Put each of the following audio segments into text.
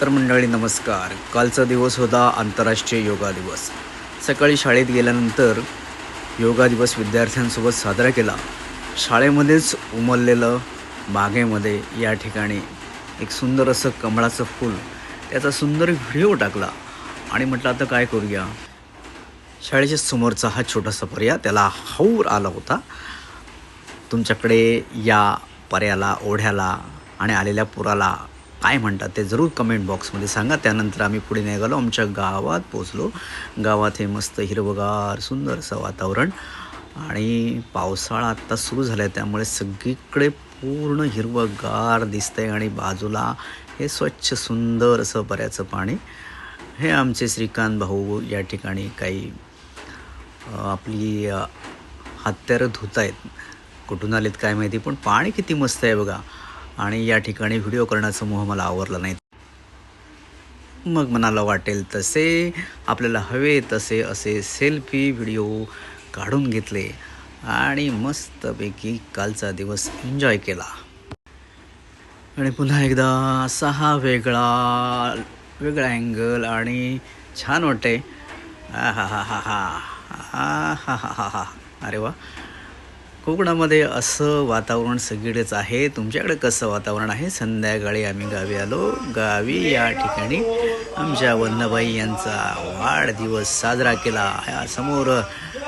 तर मंडळी नमस्कार. कालचा दिवस होता आंतरराष्ट्रीय योगा दिवस. सकाळी शाळेत गेल्यानंतर योगा दिवस विद्यार्थ्यांसोबत साजरा केला. शाळेमध्येच उमललेलं बागेमध्ये या ठिकाणी एक सुंदर असं कमळाचं फूल त्याचा सुंदर व्हिडिओ टाकला. आणि म्हटलं आता काय करूया? शाळेच्या समोरचा हा छोटासा पर्या त्याला हौर आला होता. तुमच्याकडे या पर्याला ओढ्याला आणि आलेल्या पुराला काय म्हणतात ते जरूर कमेंट बॉक्समध्ये सांगा. त्यानंतर आम्ही पुढे निघालो. आमच्या गावात पोचलो गावात हे मस्त हिरवगार सुंदर असं वातावरण आणि पावसाळा आत्ता सुरू झाला आहे त्यामुळे सगळीकडे पूर्ण हिरवंगार दिसतंय आणि बाजूला हे स्वच्छ सुंदर असं बऱ्याचं पाणी. हे आमचे श्रीकांत भाऊ या ठिकाणी काही आपली हत्यारं धुत आहेत कुठून आलेत काय माहिती पण पाणी किती मस्त आहे बघा. आणि या ठिकाणी व्हिडिओ करण्याचा मोह मला आवरला नाही. मग मनाला वाटेल तसे आपल्याला हवे तसे असे सेल्फी व्हिडिओ काढून घेतले आणि मस्तपैकी कालचा दिवस एन्जॉय केला. आणि पुन्हा एकदा असा हा वेगळा वेगळा अँगल आणि छान वाटते हा हा हा हा हा हा हा हा हा अरे वा. कोकणामध्ये असं वातावरण सगळीकडेच आहे. तुमच्याकडे कसं वातावरण आहे? संध्याकाळी आम्ही गावी आलो. गावी या ठिकाणी आमच्या वन्नाबाई यांचा वाढदिवस साजरा केला. समोर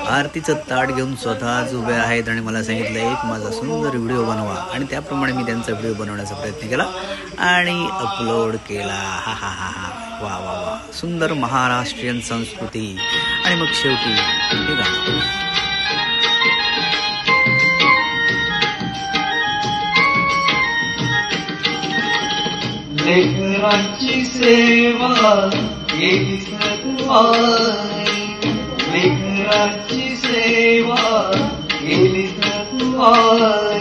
आरतीचं ताट घेऊन स्वतःच उभे आहेत आणि मला सांगितलं एक माझा सुंदर व्हिडिओ बनवा. आणि त्याप्रमाणे मी त्यांचा व्हिडिओ बनवण्याचा प्रयत्न केला आणि अपलोड केला. हा हा हा हा. वा वा वा. सुंदर महाराष्ट्रीयन संस्कृती. आणि मग शेवटी लेकरांची सेवा हे सतवाई लेकरांची सेवा केली सतवाई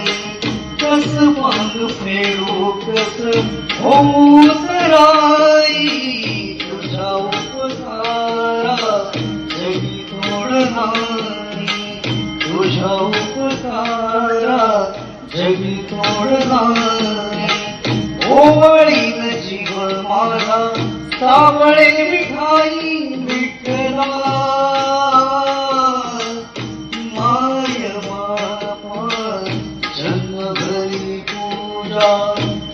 कस पांग फेडू कस होसराई तुझा उपकारा जगी तोडणार तुझा उपकारा जगी तोडणार Oh सावळे मिठाई विठला माय बापा जन्मभरी पूजा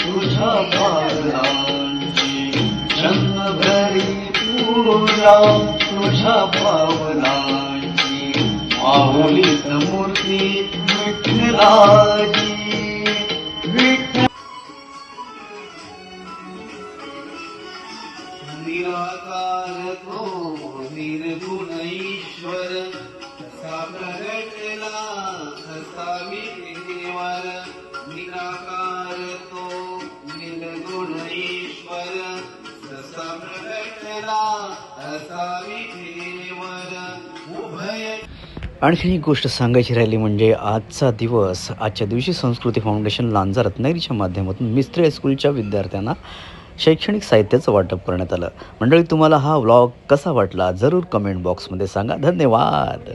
तुझ्या पावलांची जन्मभरी पूजा तुझ्या पावलांची माऊलीत मूर्ती विठ्ठलाची. तो निर्गुण ईश्वर तसा प्रगटला तसा विवर निराकार तो निर्गुण ईश्वर तसा प्रगटला तसा विवर उभय आणखी एक गोष्ट सांगायची राहिली म्हणजे आजचा दिवस आजच्या दिवशी संस्कृती फाउंडेशन लांजा रत्नागिरीच्या माध्यमातून मिस्त्री हायस्कूलच्या विद्यार्थ्यांना शैक्षणिक साहित्याचं वाटप करण्यात आलं. मंडळी तुम्हाला हा व्लॉग कसा वाटला? जरूर कमेंट बॉक्समध्ये सांगा. धन्यवाद.